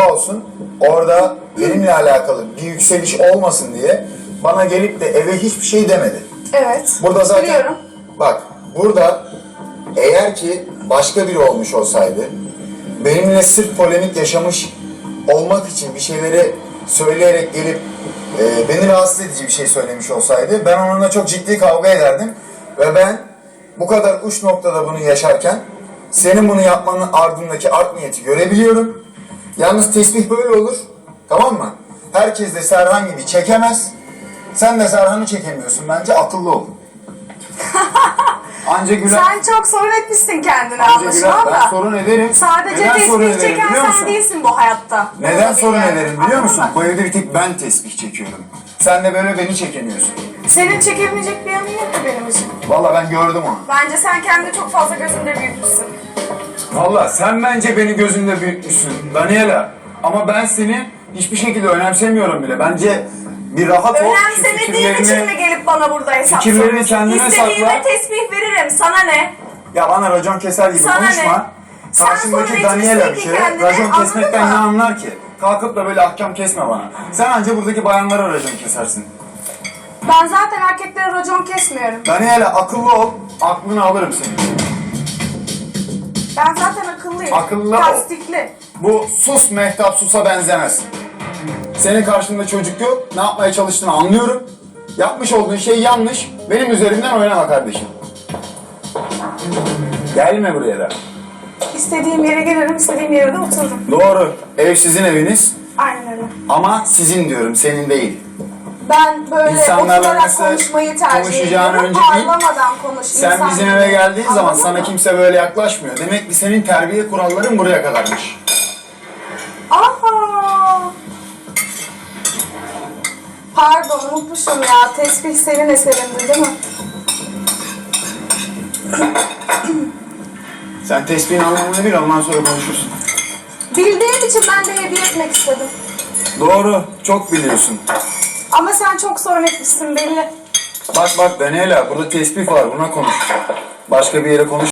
olsun orada benimle alakalı bir yükseliş olmasın diye bana gelip de eve hiçbir şey demedi. Evet. Burada zaten Biliyorum. bak burada eğer ki başka biri olmuş olsaydı benimle sırf polemik yaşamış olmak için bir şeyleri söyleyerek gelip e, beni rahatsız edici bir şey söylemiş olsaydı ben onunla çok ciddi kavga ederdim ve ben bu kadar uç noktada bunu yaşarken senin bunu yapmanın ardındaki art niyeti görebiliyorum. Yalnız tesbih böyle olur. Tamam mı? Herkes de Serhan gibi çekemez. Sen de Serhan'ı çekemiyorsun. Bence akıllı ol. Anca güler. Sen çok sorun etmişsin kendine Anca anlaşılan Ben da. sorun ederim. Sadece Neden sorun tesbih ederim çeken biliyor sen musun? değilsin bu hayatta. Neden Bunu sorun ederim biliyor Anladın musun? mı? Bu evde bir tek ben tesbih çekiyorum. Sen de böyle beni çekemiyorsun. Senin çekilmeyecek bir yanın yok ki benim için. Vallahi ben gördüm onu. Bence sen kendini çok fazla gözünde büyütmüşsün. Vallahi sen bence beni gözünde büyütmüşsün Daniela. Ama ben seni hiçbir şekilde önemsemiyorum bile. Bence bir rahat ol. şu Önemsemediğin için fikirlerini- mi gelip bana burada hesap Fikirlerini soruyorsun? kendine İstediğime sakla. tesbih veririm. Sana ne? Ya bana racon keser gibi Sana konuşma. Sen Karşımdaki sorun Daniela bir etmişsin ki kere racon anladın kesmekten mı? ne anlar ki? Kalkıp da böyle ahkam kesme bana. Sen anca buradaki bayanlara racon kesersin. Ben zaten erkeklere racon kesmiyorum. Daniela akıllı ol, aklını alırım senin. Ben zaten akıllıyım. Akıllı ol. Bu sus mehtap susa benzemez. Senin karşında çocuk yok, ne yapmaya çalıştığını anlıyorum. Yapmış olduğun şey yanlış, benim üzerimden oynama kardeşim. Gelme buraya da. İstediğim yere gelirim, istediğim yere de otururum. Doğru, ev sizin eviniz Aynen öyle. ama sizin diyorum, senin değil. Ben böyle İnsanlarla oturarak konuşmayı tercih ediyorum. önce. Parlamadan konuş. Sen bizim eve geldiğin zaman Anladın sana mı? kimse böyle yaklaşmıyor. Demek ki senin terbiye kuralların buraya kadarmış. Aha! Pardon unutmuşum ya. Tesbih senin eserindi değil mi? Sen tesbihin anlamını bil, ondan sonra konuşursun. Bildiğim için ben de hediye etmek istedim. Doğru, çok biliyorsun. Ama sen çok sorun etmişsin belli. Bak bak Daniela burada tesbih var buna konuş. Başka bir yere konuş.